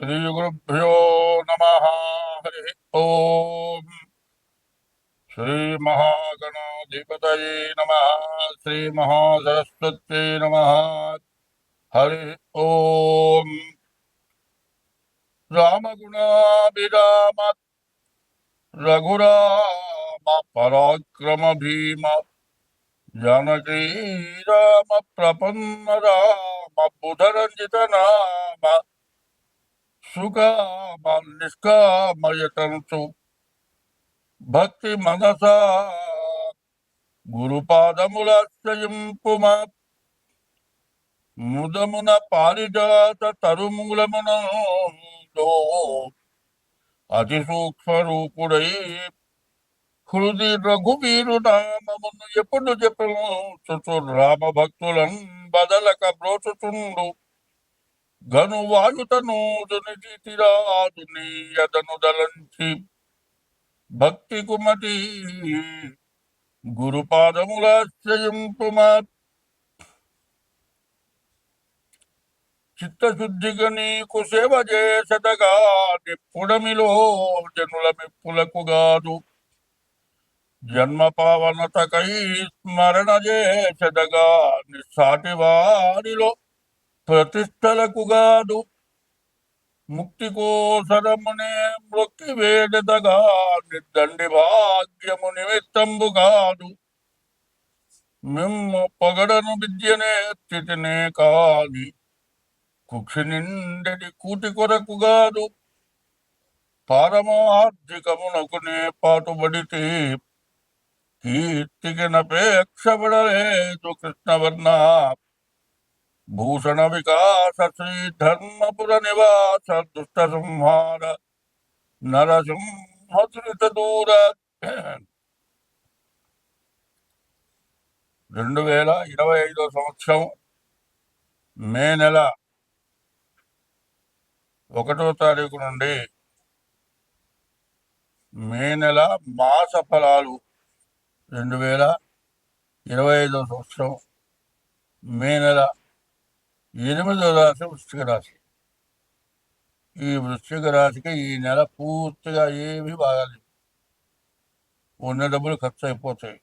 श्रीगुरुभ्यो नमः, हरिः ॐ श्रीमहागणाधिपतये नमः, श्रीमहासरस्वत्यै नमः, हरिः ॐ रामगुणाभिराम रघुराम पराक्रम भीम जानकी राम प्रपन्न राम बुधरञ्जित नाम సుఖామ నిష్కామయతంతు భక్తి మనసా గురుపాదములాశ్రయింపుమ ముదమున పారిజాత తరుమూలమున అతి సూక్ష్మ రూపుడై హృది రఘువీరు నామమును ఎప్పుడు చెప్పను చుచు రామ భక్తులం బదలక బ్రోచుచుండు. గను వాయుతను దునితిరాదు నీయదను దలంచి భక్తి కుమతి గురుపాదములాశ్రయింపుమా. చిత్తశుద్ధిగా నీకు సేవ చేసదగా నిప్పుడమిలో జనుల మెప్పులకు గాదు. జన్మ పావనతకై స్మరణ చేసదగా నిస్సాటి వారిలో ప్రతిష్టలకు గాదు ముక్తి కోసరమునే మృక్కి వేడదగా నిద్దండి భాగ్యము నిమిత్తంబు కాదు మిమ్ము పొగడను విద్యనే స్థితినే కాది కుక్షి నిండెడి కూటి కొరకు గాదు పారమార్థికమునకునే పాటుబడితే కీర్తికి నపేక్షపడలేదు కృష్ణవర్ణ భూషణ వికాస శ్రీ ధర్మపుర నివాస దుష్ట సంహార నరసింహృత దూర రెండు వేల ఇరవై ఐదో సంవత్సరం మే నెల ఒకటో తారీఖు నుండి మే నెల మాస ఫలాలు రెండు వేల ఇరవై ఐదో సంవత్సరం మే నెల ఎనిమిదో రాశి వృశ్చిక రాశి. ఈ వృశ్చిక రాశికి ఈ నెల పూర్తిగా ఏమీ బాగాలేదు. ఉన్న డబ్బులు ఖర్చు అయిపోతాయి.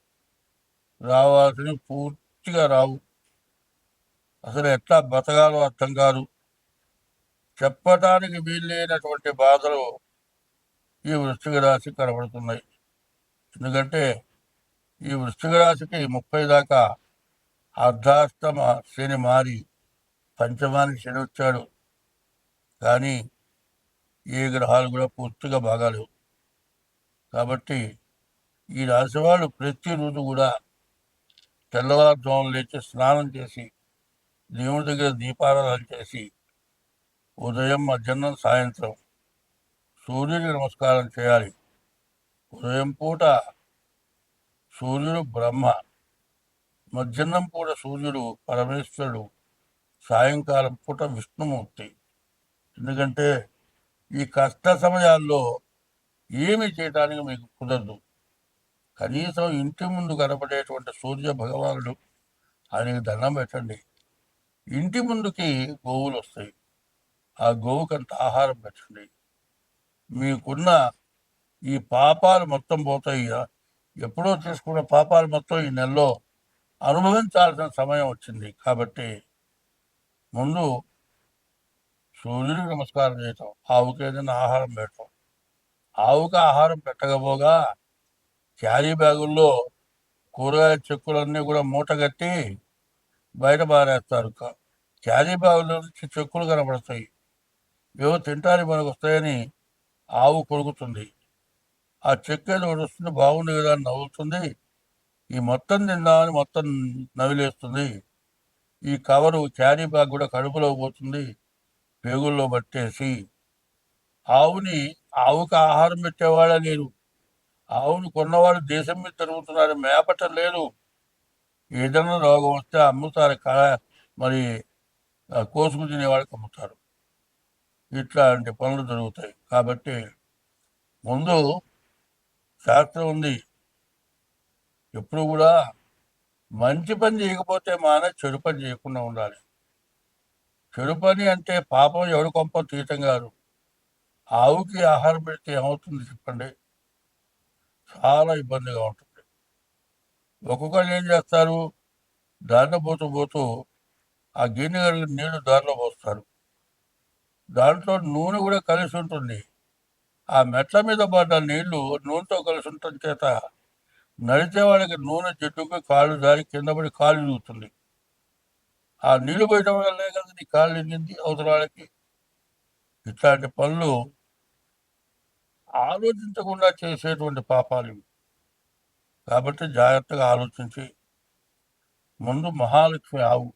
రావాల్సినవి పూర్తిగా రావు. అసలు ఎట్లా బతకాలో అర్థం కాదు. చెప్పటానికి వీల్లేనటువంటి బాధలు ఈ వృశ్చిక రాశి కనబడుతున్నాయి. ఎందుకంటే ఈ వృశ్చిక రాశికి ముప్పై దాకా అర్ధాష్టమ శని మారి పంచమానికి శని వచ్చాడు కానీ ఏ గ్రహాలు కూడా పూర్తిగా బాగాలేవు. కాబట్టి ఈ రాశి వాళ్ళు ప్రతిరోజు కూడా తెల్లవారుజామున లేచి స్నానం చేసి దేవుడి దగ్గర దీపారాధన చేసి ఉదయం మధ్యాహ్నం సాయంత్రం సూర్యుడికి నమస్కారం చేయాలి. ఉదయం పూట సూర్యుడు బ్రహ్మ మధ్యాహ్నం పూట సూర్యుడు పరమేశ్వరుడు సాయంకాలం పూట విష్ణుమూర్తి. ఎందుకంటే ఈ కష్ట సమయాల్లో ఏమి చేయడానికి మీకు కుదరదు. కనీసం ఇంటి ముందు కనపడేటువంటి సూర్య భగవానుడు ఆయనకి దండం పెట్టండి. ఇంటి ముందుకి గోవులు వస్తాయి. ఆ గోవుకంత ఆహారం పెట్టండి. మీకున్న ఈ పాపాలు మొత్తం పోతాయి. ఎప్పుడో చేసుకున్న పాపాలు మొత్తం ఈ నెలలో అనుభవించాల్సిన సమయం వచ్చింది. కాబట్టి ముందు సూర్యుడికి నమస్కారం చేయటం ఆవుకి ఏదైనా ఆహారం పెట్టడం ఆవుకి ఆహారం పెట్టకపోగా క్యారీ బ్యాగుల్లో కూరగాయ చెక్కులన్నీ కూడా మూట కట్టి బయట పారేస్తారు. క్యారీ బ్యాగులో నుంచి చెక్కులు కనబడతాయి ఏవో తింటానికి మనకు వస్తాయని ఆవు కొడుకుతుంది ఆ చెక్కు ఏదో ఒకటి వస్తుంది బాగుంది కదా అని నవ్వుతుంది. ఈ మొత్తం తిందామని మొత్తం నవిలేస్తుంది ఈ కవరు క్యారీ బ్యాగ్ కూడా కడుపులో పోతుంది పేగుల్లో పట్టేసి. ఆవుని ఆవుకి ఆహారం పెట్టేవాళ్ళ లేరు ఆవును కొన్నవాడు దేశం మీద తిరుగుతున్నారు మేపటం లేదు. ఏదైనా రోగం వస్తే అమ్ముతారు కళ మరి కోసుకు తినేవాడికి అమ్ముతారు. ఇట్లాంటి పనులు జరుగుతాయి. కాబట్టి ముందు శాస్త్రం ఉంది. ఎప్పుడు కూడా మంచి పని చేయకపోతే మాన చెడు పని చేయకుండా ఉండాలి. చెడు పని అంటే పాపం ఎవడు కొంప తీయటం కాదు. ఆవుకి ఆహారం పెడితే ఏమవుతుంది చెప్పండి? చాలా ఇబ్బందిగా ఉంటుంది. ఒక్కొక్కరు ఏం చేస్తారు? దారిలో పోతూ పోతూ ఆ గిన్నె కలిగిన నీళ్ళు దారిలో పోస్తారు. దాంట్లో నూనె కూడా కలిసి ఉంటుంది. ఆ మెట్ల మీద పడ్డ నీళ్ళు నూనెతో కలిసి ఉండటం చేత నడిచే వాళ్ళకి నూనె చెట్టుకు కాళ్ళు జారి కింద పడి కాళ్ళు చూస్తుంది ఆ నీళ్ళు పోయటం వల్లే కదా నీ కాళ్ళు నిండింది అవతల వాళ్ళకి ఇట్లాంటి పనులు ఆలోచించకుండా చేసేటువంటి పాపాలు ఇవి. కాబట్టి జాగ్రత్తగా ఆలోచించి ముందు మహాలక్ష్మి ఆవు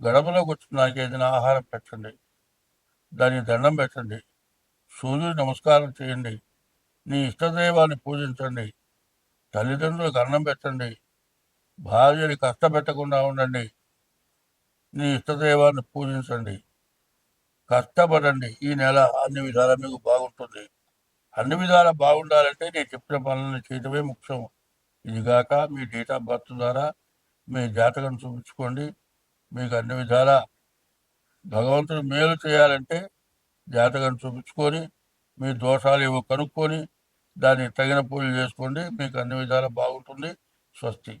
గడపలోకి వచ్చిన నాకు ఏదైనా ఆహారం పెట్టండి దానికి దండం పెట్టండి సూర్యుడు నమస్కారం చేయండి నీ ఇష్టదైవాన్ని పూజించండి తల్లిదండ్రులకు అన్నం పెట్టండి. భార్యని కష్టపెట్టకుండా ఉండండి. నీ ఇష్టదైవాన్ని పూజించండి. కష్టపడండి. ఈ నెల అన్ని విధాలా మీకు బాగుంటుంది. అన్ని విధాలా బాగుండాలంటే నేను చెప్పిన పనులను చేయటమే ముఖ్యం. ఇదిగాక మీ డేట్ ఆఫ్ బర్త్ ద్వారా మీ జాతకం చూపించుకోండి. మీకు అన్ని విధాలా భగవంతుడు మేలు చేయాలంటే జాతకం చూపించుకొని మీ దోషాలు ఏవో కనుక్కొని దాన్ని తగిన పూజలు చేసుకోండి మీకు అన్ని విధాలా బాగుంటుంది. స్వస్తి.